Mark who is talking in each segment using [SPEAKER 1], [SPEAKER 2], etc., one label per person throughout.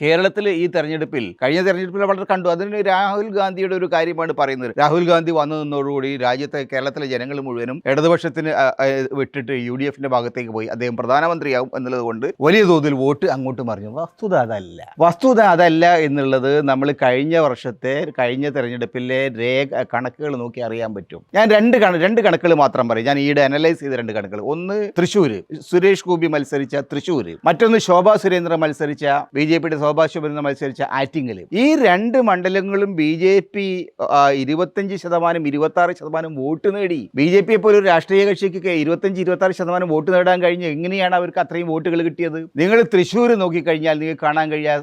[SPEAKER 1] കേരളത്തിൽ ഈ തെരഞ്ഞെടുപ്പിൽ കഴിഞ്ഞ തെരഞ്ഞെടുപ്പിൽ വളരെ കണ്ടു അതിന് രാഹുൽ ഗാന്ധിയുടെ ഒരു കാര്യമാണ് പറയുന്നത്. രാഹുൽ ഗാന്ധി വന്നു നിന്നതോടുകൂടി രാജ്യത്തെ കേരളത്തിലെ ജനങ്ങൾ മുഴുവനും ഇടതുപക്ഷത്തിന് വിട്ടിട്ട് യു ഡി എഫിന്റെ ഭാഗത്തേക്ക് പോയി. അദ്ദേഹം പ്രധാനമന്ത്രിയാവും എന്നുള്ളത് കൊണ്ട് വലിയ തോതിൽ വോട്ട് അങ്ങോട്ട് മറിഞ്ഞു. വസ്തുത അതല്ല. വസ്തുത അതല്ല എന്നുള്ളത് നമ്മൾ കഴിഞ്ഞ വർഷത്തെ കഴിഞ്ഞ തെരഞ്ഞെടുപ്പിലെ രേഖ കണക്കുകൾ നോക്കി അറിയാൻ പറ്റും. ഞാൻ രണ്ട് രണ്ട് കണക്കുകൾ മാത്രം പറയും. ഞാൻ ഈയിടെ അനലൈസ് ചെയ്ത രണ്ട് കണക്കുകൾ. ഒന്ന് തൃശ്ശൂര്. സുരേഷ് ഗോപി മത്സരിച്ച തൃശ്ശൂര്. മറ്റൊന്ന് ശോഭാ സുരേന്ദ്രൻ മത്സരിച്ച ബി ജെ പിയുടെ ശോഭാ മത്സരിച്ച ആറ്റിങ്ങൽ ഈ രണ്ട് മണ്ഡലങ്ങളും ബി ജെ പി ഇരുപത്തഞ്ച് ശതമാനം ഇരുപത്തി ആറ് ശതമാനം വോട്ട് നേടി. ബി ജെ പിയെ പോലെ ഒരു രാഷ്ട്രീയ കക്ഷിക്ക് ഇരുപത്തഞ്ച് ഇരുപത്തി ആറ് ശതമാനം വോട്ട് നേടാൻ കഴിഞ്ഞ് എങ്ങനെയാണ് അവർക്ക് അത്രയും വോട്ടുകൾ കിട്ടിയത്? നിങ്ങൾ തൃശ്ശൂർ നോക്കിക്കഴിഞ്ഞാൽ നിങ്ങൾക്ക് കാണാൻ കഴിയാ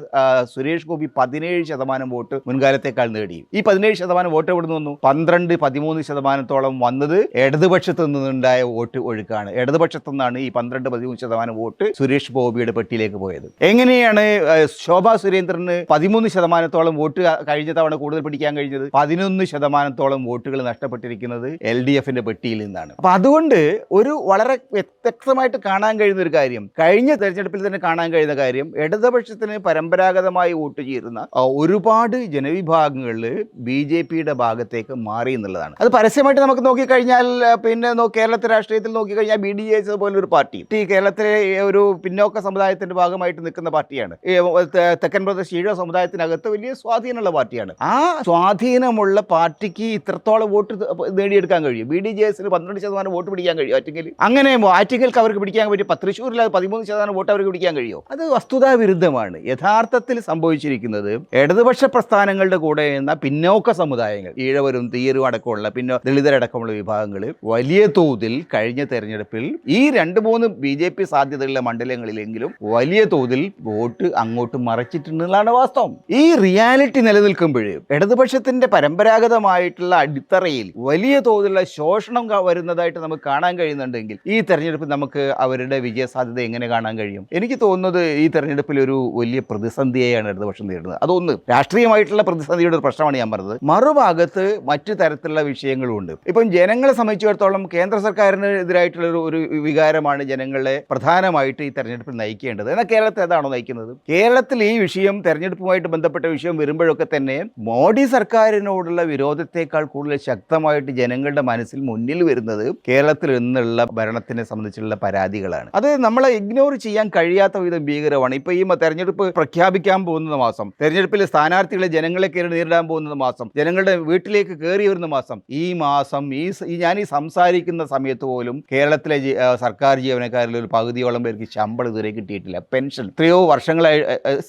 [SPEAKER 1] സുരേഷ് ഗോപി പതിനേഴ് ശതമാനം വോട്ട് മുൻകാലത്തേക്കാൾ നേടി. ഈ പതിനേഴ് ശതമാനം വോട്ട് എവിടെ നിന്ന് വന്നു? പന്ത്രണ്ട് പതിമൂന്ന് ശതമാനത്തോളം വന്നത് ഇടതുപക്ഷത്ത് നിന്നുണ്ടായ വോട്ട് ഒഴുക്കാണ്. ഇടതുപക്ഷത്തു നിന്നാണ് ഈ പന്ത്രണ്ട് പതിമൂന്ന് ശതമാനം വോട്ട് സുരേഷ് ഗോപിയുടെ പെട്ടിയിലേക്ക് പോയത്. എങ്ങനെയാണ് ശോഭാ സുരേന്ദ്രന് പതിമൂന്ന് ശതമാനത്തോളം വോട്ട് കഴിഞ്ഞ തവണ കൂടുതൽ പിടിക്കാൻ കഴിഞ്ഞത് പതിനൊന്ന് ശതമാനത്തോളം വോട്ടുകൾ നഷ്ടപ്പെട്ടിരിക്കുന്നത് എൽ ഡി എഫിന്റെ പെട്ടിയിൽ നിന്നാണ്. അപ്പൊ അതുകൊണ്ട് ഒരു വളരെ വ്യത്യസ്തമായിട്ട് കാണാൻ കഴിയുന്ന ഒരു കാര്യം കഴിഞ്ഞ തെരഞ്ഞെടുപ്പിൽ തന്നെ കാണാൻ കഴിയുന്ന കാര്യം ഇടതുപക്ഷത്തിന് പരമ്പരാഗതമായി വോട്ട് ചെയ്യുന്ന ഒരുപാട് ജനവിഭാഗങ്ങളിൽ ബി ജെ പിയുടെ ഭാഗത്തേക്ക് മാറി എന്നുള്ളതാണ്. അത് പരസ്യമായിട്ട് നമുക്ക് നോക്കിക്കഴിഞ്ഞാൽ പിന്നെ കേരളത്തിലെ രാഷ്ട്രീയത്തിൽ നോക്കിക്കഴിഞ്ഞാൽ ബി ഡി എസ് പോലെ ഒരു പാർട്ടി കേരളത്തിലെ ഒരു പിന്നോക്ക സമുദായത്തിന്റെ ഭാഗമായിട്ട് നിൽക്കുന്ന പാർട്ടിയാണ്. തെക്കൻ പ്രദേശ് ഈഴ സമുദായത്തിനകത്ത് വലിയ സ്വാധീനമുള്ള പാർട്ടിയാണ്. ആ സ്വാധീനമുള്ള പാർട്ടിക്ക് ഇത്രത്തോളം വോട്ട് നേടിയെടുക്കാൻ കഴിയും. ബി ഡി ജെ എസിന് പന്ത്രണ്ട് ശതമാനം വോട്ട് പിടിക്കാൻ കഴിയും ആറ്റിങ്ങൽ അങ്ങനെ ആറ്റിങ്ങൽക്ക് അവർക്ക് പിടിക്കാൻ പറ്റും തൃശ്ശൂരിൽ അത് പതിമൂന്ന് ശതമാനം വോട്ട് അവർക്ക് പിടിക്കാൻ കഴിയുമോ? അത് വസ്തുതാ വിരുദ്ധമാണ്. യഥാർത്ഥത്തിൽ സംഭവിച്ചിരിക്കുന്നത് ഇടതുപക്ഷ പ്രസ്ഥാനങ്ങളുടെ കൂടെ എന്ന പിന്നോക്ക സമുദായങ്ങൾ ഈഴവരും തീയരും അടക്കമുള്ള പിന്നെ ദളിതരടക്കമുള്ള വിഭാഗങ്ങൾ വലിയ തോതിൽ കഴിഞ്ഞ തെരഞ്ഞെടുപ്പിൽ ഈ രണ്ട് മൂന്ന് ബി ജെ പി സാധ്യതയുള്ള മണ്ഡലങ്ങളിലെങ്കിലും വലിയ തോതിൽ വോട്ട് അങ്ങോട്ട് മറച്ചിട്ടുണ്ടെന്നുള്ളതാണ് വാസ്തവം. ഈ റിയാലിറ്റി നിലനിൽക്കുമ്പോഴേ ഇടതുപക്ഷത്തിന്റെ പരമ്പരാഗതമായിട്ടുള്ള അടിത്തറയിൽ വലിയ തോതിലുള്ള ശോഷണം വരുന്നതായിട്ട് നമുക്ക് കാണാൻ കഴിയുന്നുണ്ടെങ്കിൽ ഈ തെരഞ്ഞെടുപ്പിൽ നമുക്ക് അവരുടെ വിജയസാധ്യത എങ്ങനെ കാണാൻ കഴിയും? എനിക്ക് തോന്നുന്നത് ഈ തെരഞ്ഞെടുപ്പിൽ ഒരു വലിയ പ്രതിസന്ധിയെയാണ് ഇടതുപക്ഷം നേരിടുന്നത്. അതൊന്ന് രാഷ്ട്രീയമായിട്ടുള്ള പ്രതിസന്ധിയുടെ ഒരു പ്രശ്നമാണ് ഞാൻ പറഞ്ഞത്. മറുഭാഗത്ത് മറ്റു തരത്തിലുള്ള വിഷയങ്ങളും ഉണ്ട്. ഇപ്പം ജനങ്ങളെ സംബന്ധിച്ചിടത്തോളം കേന്ദ്ര സർക്കാരിന് എതിരായിട്ടുള്ള ഒരു വികാരമാണ് ജനങ്ങളെ പ്രധാനമായിട്ട് ഈ തെരഞ്ഞെടുപ്പിൽ നയിക്കേണ്ടത്. എന്നാൽ കേരളത്തിൽ അതാണോ നയിക്കുന്നത്? കേരളത്തിൽ ഈ വിഷയം തെരഞ്ഞെടുപ്പുമായിട്ട് ബന്ധപ്പെട്ട വിഷയം വരുമ്പോഴൊക്കെ തന്നെ മോഡി സർക്കാരിനോടുള്ള വിരോധത്തെക്കാൾ കൂടുതൽ ശക്തമായിട്ട് ജനങ്ങളുടെ മനസ്സിൽ മുന്നിൽ വരുന്നത് കേരളത്തിൽ നിന്നുള്ള ഭരണത്തിനെ സംബന്ധിച്ചുള്ള പരാതികളാണ്. അത് നമ്മളെ ഇഗ്നോർ ചെയ്യാൻ കഴിയാത്ത വിധം ഭീകരമാണ്. ഇപ്പൊ ഈ തെരഞ്ഞെടുപ്പ് പ്രഖ്യാപിക്കാൻ പോകുന്ന മാസം തെരഞ്ഞെടുപ്പിൽ സ്ഥാനാർത്ഥികളെ ജനങ്ങളെ കയറി നേരിടാൻ പോകുന്ന മാസം ജനങ്ങളുടെ വീട്ടിലേക്ക് കയറി വരുന്ന മാസം ഈ മാസം ഈ ഞാൻ ഈ സംസാരിക്കുന്ന സമയത്ത് പോലും കേരളത്തിലെ സർക്കാർ ജീവനക്കാരിൽ ഒരു പകുതിയോളം പേർക്ക് ശമ്പളം ഇതുവരെ കിട്ടിയിട്ടില്ല. പെൻഷൻ എത്രയോ വർഷങ്ങളായി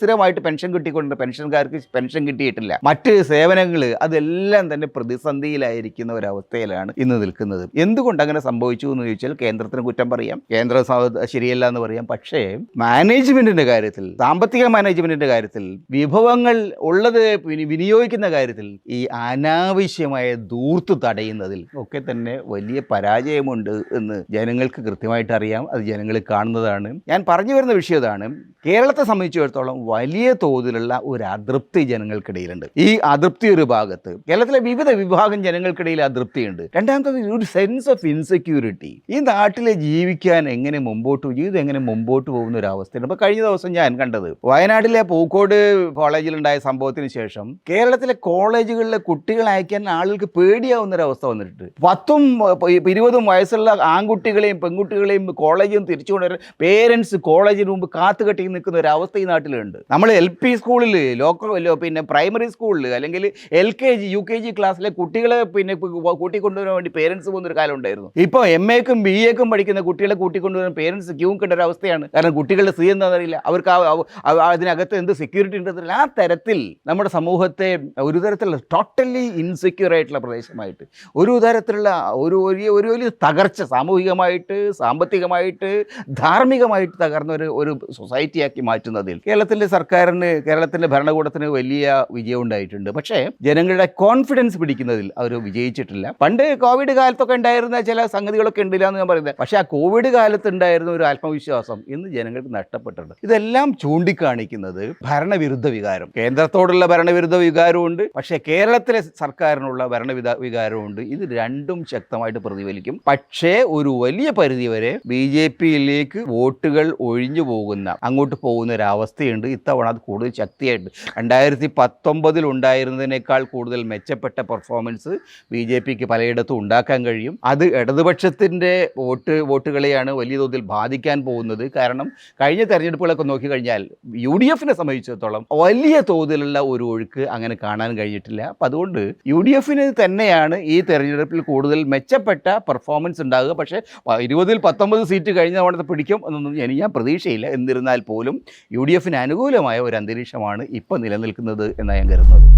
[SPEAKER 1] സ്ഥിരമായിട്ട് പെൻഷൻ കിട്ടിക്കൊണ്ട് പെൻഷൻകാർക്ക് പെൻഷൻ കിട്ടിയിട്ടില്ല. മറ്റ് സേവനങ്ങൾ അതെല്ലാം തന്നെ പ്രതിസന്ധിയിലായിരിക്കുന്ന ഒരവസ്ഥയിലാണ് ഇന്ന് നിൽക്കുന്നത്. എന്തുകൊണ്ട് അങ്ങനെ സംഭവിച്ചു എന്ന് ചോദിച്ചാൽ കേന്ദ്രത്തിന് കുറ്റം പറയാം. കേന്ദ്ര ശരിയല്ല എന്ന് പറയാം. പക്ഷേ മാനേജ്മെന്റിന്റെ കാര്യത്തിൽ സാമ്പത്തിക മാനേജ്മെന്റിന്റെ കാര്യത്തിൽ വിഭവങ്ങൾ ഉള്ളത് വിനിയോഗിക്കുന്ന കാര്യത്തിൽ ഈ അനാവശ്യമായ ദൂർത്ത് തടയുന്നതിൽ ഒക്കെ തന്നെ വലിയ പരാജയമുണ്ട് എന്ന് ജനങ്ങൾക്ക് കൃത്യമായിട്ട് അറിയാം. അത് ജനങ്ങൾ കാണുന്നതാണ്. ഞാൻ പറഞ്ഞു വരുന്ന വിഷയം ഇതാണ്. കേരളത്തെ സംബന്ധിച്ചിടത്തോളം വലിയ തോതിലുള്ള ഒരു അതൃപ്തി ജനങ്ങൾക്കിടയിലുണ്ട്. ഈ അതൃപ്തി ഒരു ഭാഗത്ത് കേരളത്തിലെ വിവിധ വിഭാഗം ജനങ്ങൾക്കിടയിൽ അതൃപ്തിയുണ്ട്. രണ്ടാമത്തത് ഒരു സെൻസ് ഓഫ് ഇൻസെക്യൂരിറ്റി ഈ നാട്ടിലെ ജീവിക്കാൻ എങ്ങനെ മുമ്പോട്ട് ജീവിതം എങ്ങനെ മുമ്പോട്ട് പോകുന്ന ഒരു അവസ്ഥയാണ്. അപ്പോൾ കഴിഞ്ഞ ദിവസം ഞാൻ കണ്ടത് വയനാട്ടിലെ പൂക്കോട് കോളേജിലുണ്ടായ സംഭവത്തിന് ശേഷം കേരളത്തിലെ കോളേജുകളിലെ കുട്ടികളെ അയക്കാൻ ആളുകൾക്ക് പേടിയാവുന്ന ഒരു അവസ്ഥ വന്നിട്ടുണ്ട്. പത്തും ഇരുപതും വയസ്സുള്ള ആൺകുട്ടികളെയും പെൺകുട്ടികളെയും കോളേജിൽ നിന്ന് തിരിച്ചു പേരൻസ് കോളേജിന് മുമ്പ് കാത്തുകെട്ടി നിൽക്കുന്ന ഒരു അവസ്ഥ ഈ നാട്ടിലുണ്ട്. നമ്മൾ എൽ പി സ്കൂളിൽ ലോക്കൽ പിന്നെ പ്രൈമറി സ്കൂളിൽ അല്ലെങ്കിൽ L K G U K G ക്ലാസ്സിലെ കുട്ടികളെ പിന്നെ കൂട്ടിക്കൊണ്ടുവരാൻ വേണ്ടി പേരൻസ് പോകുന്ന ഒരു കാലം ഉണ്ടായിരുന്നു. ഇപ്പോൾ എം എക്കും ബി എക്കും പഠിക്കുന്ന കുട്ടികളെ കൂട്ടിക്കൊണ്ടുവരാൻ പേരൻസ് ക്യൂ കിട്ടുന്ന ഒരു അവസ്ഥയാണ്. കാരണം കുട്ടികളുടെ സ്ഥിതി എന്താണെന്നറിയില്ല. അവർക്ക് അതിനകത്ത് എന്ത് സെക്യൂരിറ്റി ഉണ്ടെന്നില്ല ആ തരത്തിൽ നമ്മുടെ സമൂഹത്തെ ഒരു തരത്തിലുള്ള ടോട്ടലി ഇൻസെക്യൂർ ആയിട്ടുള്ള പ്രദേശമായിട്ട് ഒരു തരത്തിലുള്ള ഒരു വലിയ ഒരു വലിയ തകർച്ച സാമൂഹികമായിട്ട് സാമ്പത്തികമായിട്ട് ധാർമ്മികമായിട്ട് തകർന്ന ഒരു ഒരു സൊസൈറ്റിയാക്കി മാറ്റുന്നതിൽ കേരളത്തിന്റെ സർക്കാരിന് കേരളത്തിന്റെ ഭരണകൂടത്തിന് വലിയ വിജയം ഉണ്ടായിട്ടുണ്ട്. പക്ഷേ ജനങ്ങളുടെ കോൺഫിഡൻസ് പിടിക്കുന്നതിൽ അവർ വിജയിച്ചിട്ടില്ല. പണ്ട് കോവിഡ് കാലത്തൊക്കെ ഉണ്ടായിരുന്ന ചില സംഗതികളൊക്കെ ഉണ്ടില്ല എന്ന് ഞാൻ പറയുന്നത്. പക്ഷേ ആ കോവിഡ് കാലത്ത് ഉണ്ടായിരുന്ന ഒരു ആത്മവിശ്വാസം ഇന്ന് ജനങ്ങൾക്ക് നഷ്ടപ്പെട്ടിട്ടുണ്ട്. ഇതെല്ലാം ചൂണ്ടിക്കാണിക്കുന്നത് ഭരണവിരുദ്ധ വികാരം. കേന്ദ്രത്തോടുള്ള ഭരണവിരുദ്ധ വികാരമുണ്ട് പക്ഷേ കേരളത്തിലെ സർക്കാരിനുള്ള ഭരണവിധ വികാരമുണ്ട് ഇത് രണ്ടും ശക്തമായിട്ട് പ്രതിഫലിക്കും. പക്ഷേ ഒരു വലിയ പരിധിവരെ ബി ജെ പിയിലേക്ക് വോട്ടുകൾ ഒഴിഞ്ഞു പോകുന്ന അങ്ങോട്ട് പോകുന്ന ഒരു അവസ്ഥയുണ്ട് ഇത്തവണ അത് കൂടുതൽ ശക്തിയായിട്ട് രണ്ടായിരത്തി പത്തൊമ്പതിൽ ഉണ്ടായിരുന്നതിനേക്കാൾ കൂടുതൽ മെച്ചപ്പെട്ട പെർഫോമൻസ് ബി ജെ പിക്ക് പലയിടത്തും ഉണ്ടാക്കാൻ കഴിയും. അത് ഇടതുപക്ഷത്തിന്റെ വോട്ട് വോട്ടുകളെയാണ് വലിയ തോതിൽ ബാധിക്കാൻ പോകുന്നത്. കാരണം കഴിഞ്ഞ തെരഞ്ഞെടുപ്പുകളൊക്കെ നോക്കിക്കഴിഞ്ഞാൽ യു ഡി എഫിനെ സംബന്ധിച്ചിടത്തോളം വലിയ തോതിലുള്ള ഒരു ഒഴുക്ക് അങ്ങനെ കാണാൻ കഴിഞ്ഞിട്ടില്ല. അപ്പം അതുകൊണ്ട് യു ഡി എഫിന് തന്നെയാണ് ഈ തെരഞ്ഞെടുപ്പിൽ കൂടുതൽ മെച്ചപ്പെട്ട പെർഫോമൻസ് ഉണ്ടാകുക. പക്ഷേ ഇരുപതിൽ പത്തൊമ്പത് സീറ്റ് കഴിഞ്ഞ തവണത്തെ പിടിക്കും എന്നൊന്നും ഞാൻ പ്രതീക്ഷയില്ല. എന്നിരുന്നാൽ പോലും യു ഡി എഫിന് അനുകൂലമായ ഒരു അന്തരീക്ഷമാണ് ഇപ്പം നിലനിൽക്കുന്നത് എന്നാണ് ഞാൻ കരുതുന്നത്.